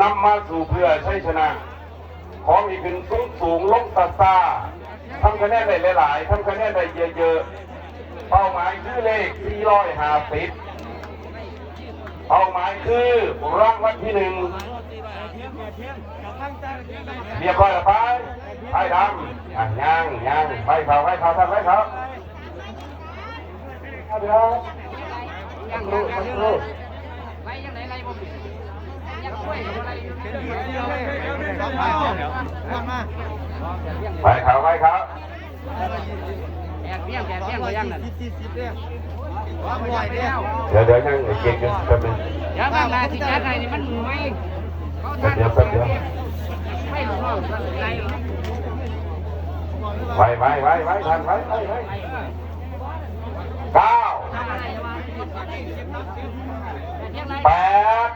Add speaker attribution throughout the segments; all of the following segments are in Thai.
Speaker 1: นำมาสู่เพื่อใช้ชนะ ขอมีขึ้นสูงสูงลงตาซาทำคะแนนได้หลายๆทำคะแนนได้เยอะๆเป้าหมายคือเลข 450เป้าหมายคือรางวัลที่หนึ่งเรียบร้อยแล้วไปไปดำอะย่างย่างไปเขาไปเขาทำไปเขาเดี๋ยวยังรู้ยังรู้
Speaker 2: ไรยังไหนไรบ่มียังช่วยอะ ไรอยู่
Speaker 1: ไปเขาไปเขา
Speaker 2: แอบเบี้ยงแอบเบี้ยงก็ยังนั่น
Speaker 1: เดี๋ยวเดี๋ยวยังเก่งกันแป๊บนึง
Speaker 2: เดี๋ยวบางนาสิจัดอะไรนี่มันไม่เขา
Speaker 1: แป๊บเดียวแป๊บเดียว
Speaker 2: ไม่รู้ว่าไร
Speaker 1: ไว้ไว้ไว้ไว้ทันไว้ไว้ไว้เก้าแปด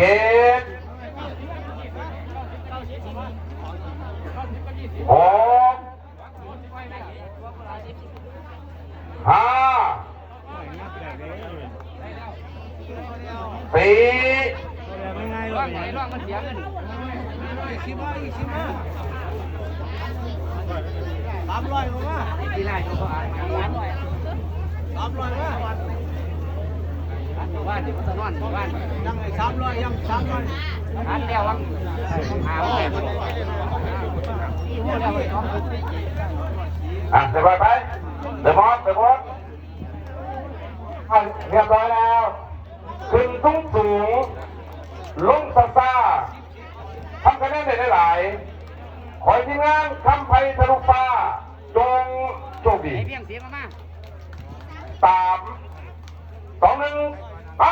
Speaker 1: เจ็ดหกห้าสี่
Speaker 2: ร่องไหนร่องมันเสียเงิน
Speaker 3: สามร้อยมา
Speaker 2: ที่ไรเขาก็อ่านร้านร้อย
Speaker 3: สามร้อยมา
Speaker 2: บ้านที่เขาตะนอนบ้าน
Speaker 3: ยังไงสามร้อยยังสามร้อย
Speaker 2: ร้านเดียววังหาว่าแบบที่หัวเดียวไปน้อง
Speaker 1: อะเดี๋ยวไปไปเดี๋ยวพอดเดี๋ยวพอดอะเรียบร้อยแล้วขึ้นสูงสูงลงซาซาทำคะแนนได้หลายๆขอให้ทีมงานคำไพทะลุฟ้าจงโชคดี
Speaker 2: ไอ้เบี้ยงเสียมามา
Speaker 1: สามสองหนึ่งไป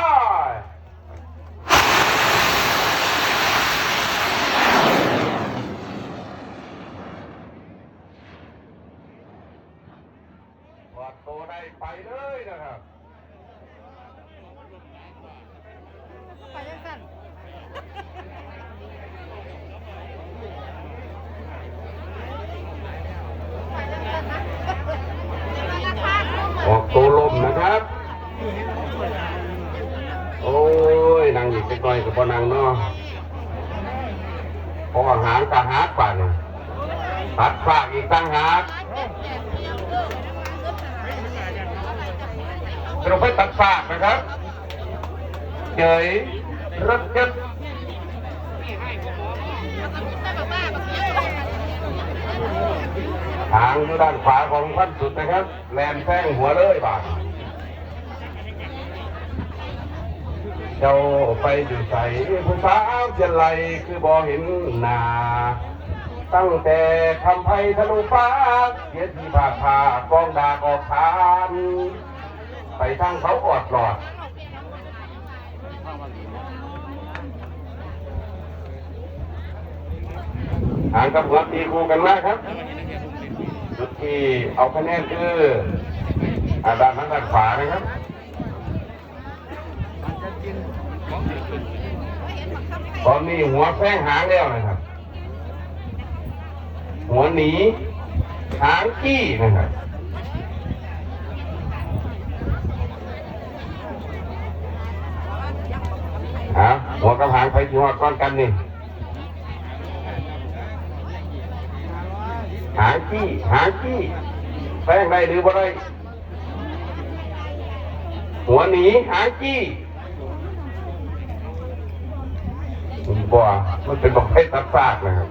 Speaker 1: วัดโตได้ไปเลย นะครับออกตัวลมนะครับ โอ้ยนางอีกสักหน่อยกับพอนางเนาะพอหางกะหากป่านยตัดฝากอีกตั้งหาก เราไปตัดฝากนะครับเฉยรถยึดหางอยู่ด้านขวาของพันสุดนะครับ แลนแท่งหัวเลยบาทเจ้าไปอยู่ใส่ผู้สาวเจยนไรคือบ่เห็นหนาตั้งแต่ทำไพทะลุฟ้าเสียทีผ่าผ่ากองดากออกทาน ไปทางเขาออดหลอดหางกับหัวตีคู่กันมากครับจุดที่เอาคะแนนคืออาด้านทางด้านขวานะครับตอนนี้หัวแป้งหางแล้วนะครับ หัวหนีหางกี้นะครับ ฮะหัวกระหางไปที่หอดก้อนกันนี่หางขี้หางขี้แป้งได้หรือบ่ได้หัวหนีหางขี้บอกมันเป็นบอกให้ตัดซากนะครับ